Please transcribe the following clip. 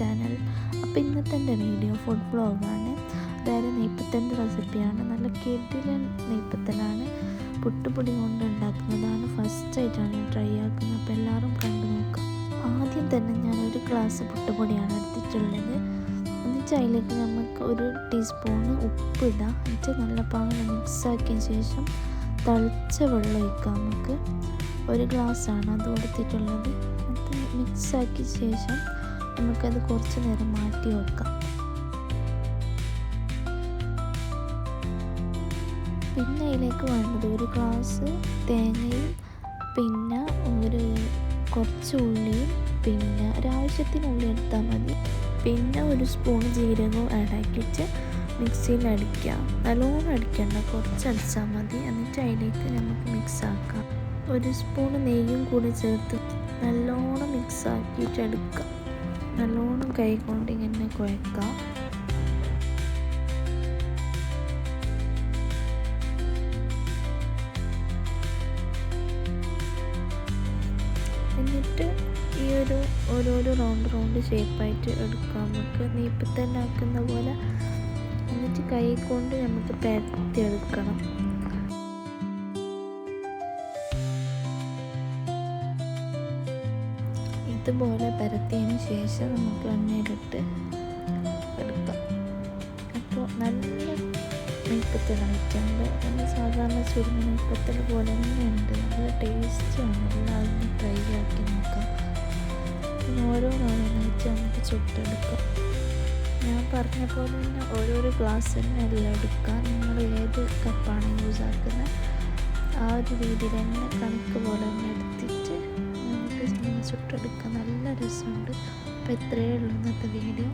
നെയ്പ്പത്തന്റെ video food ബ്ലോഗാണ് അതായത് നെയ്പ്പത്തന്റെ റെസിപ്പിയാണ് നല്ല കിടിലൻ നെയ്പ്പത്തലാണ് പുട്ടുപൊടി കൊണ്ട് ഉണ്ടാക്കുന്നതാണ്. ഫസ്റ്റ് ആയിട്ടാണ് ഞാൻ ട്രൈ ആക്കുന്നത്. അപ്പോൾ എല്ലാവരും കണ്ടു നോക്കാം. ആദ്യം തന്നെ ഞാൻ ഒരു ഗ്ലാസ് പുട്ടുപൊടിയാണ് എടുത്തിട്ടുള്ളത്. എന്നിട്ട് അതിലേക്ക് നമുക്ക് ഒരു ടീസ്പൂണ് ഉപ്പിടാം എന്നിട്ട് നല്ല പാങ്ങനെ മിക്സാക്കിയ ശേഷം തളിച്ച വെള്ളം ഒഴിക്കാം നമുക്ക്. ഒരു ഗ്ലാസ്സാണ് അത് കൊടുത്തിട്ടുള്ളത്. അത് മിക്സാക്കിയ ശേഷം നമുക്കത് കുറച്ച് നേരം മാറ്റി വെക്കാം. പിന്നെ അതിലേക്ക് വേണ്ടത് ഒരു ഗ്ലാസ് തേങ്ങയും പിന്നെ ഒരു കുറച്ച് ഉള്ളിയും പിന്നെ ഒരാവശ്യത്തിന് ഉള്ളി എടുത്താൽ മതി. പിന്നെ ഒരു സ്പൂൺ ജീരകവും ആഡാക്കിയിട്ട് മിക്സിയിൽ അടിക്കാം. നല്ലോണം അടിക്കണ്ട കുറച്ച് അടിച്ചാൽ മതി. എന്നിട്ട് അതിലേക്ക് നമുക്ക് മിക്സ് ആക്കാം. ഒരു സ്പൂൺ നെയ്യും കൂടി ചേർത്ത് നല്ലോണം മിക്സ് ആക്കിയിട്ട് നല്ലോണം കൈ കൊണ്ട് ഇങ്ങനെ കുഴക്കാം. എന്നിട്ട് ഈ ഒരു ഓരോരോ റൗണ്ട് റൗണ്ട് ഷേപ്പായിട്ട് എടുക്കാം. നമുക്ക് നീപ്പത്തന്നെ ആക്കുന്ന പോലെ എന്നിട്ട് കൈ കൊണ്ട് നമുക്ക് ഇതുപോലെ പരത്തിയതിന് ശേഷം നമുക്ക് എണ്ണയിലിട്ട് എടുക്കാം. അപ്പോൾ നല്ല നെയ്പ്പത്തലായിട്ടുണ്ട് നമ്മൾ സാധാരണ ചുരുങ്ങ നെയ്പ്പത്തിൽ പോലെ തന്നെയുണ്ട്. നല്ല ടേസ്റ്റാണ് എല്ലാവരും ട്രൈ ആക്കി നോക്കാം. ഓരോന്നോരോന്നായിട്ട് നമുക്ക് ചുട്ടെടുക്കാം ഞാൻ പറഞ്ഞ പോലെ തന്നെ ഓരോരോ ഗ്ലാസ് തന്നെ എല്ലാം എടുക്കാം നിങ്ങൾ ഏത് കപ്പാണ് യൂസ് ആക്കുന്നത്? ആ ഒരു രീതിയിൽ തന്നെ കണക്ക് പോലെ തന്നെ എടുത്തിട്ട് നമുക്ക് ഇങ്ങനെ ചുട്ടെടുക്കാം നല്ല രസമുണ്ട്. അപ്പോൾ ഇത്രയേ ഉള്ളൂ ഇന്നത്തെ വീഡിയോ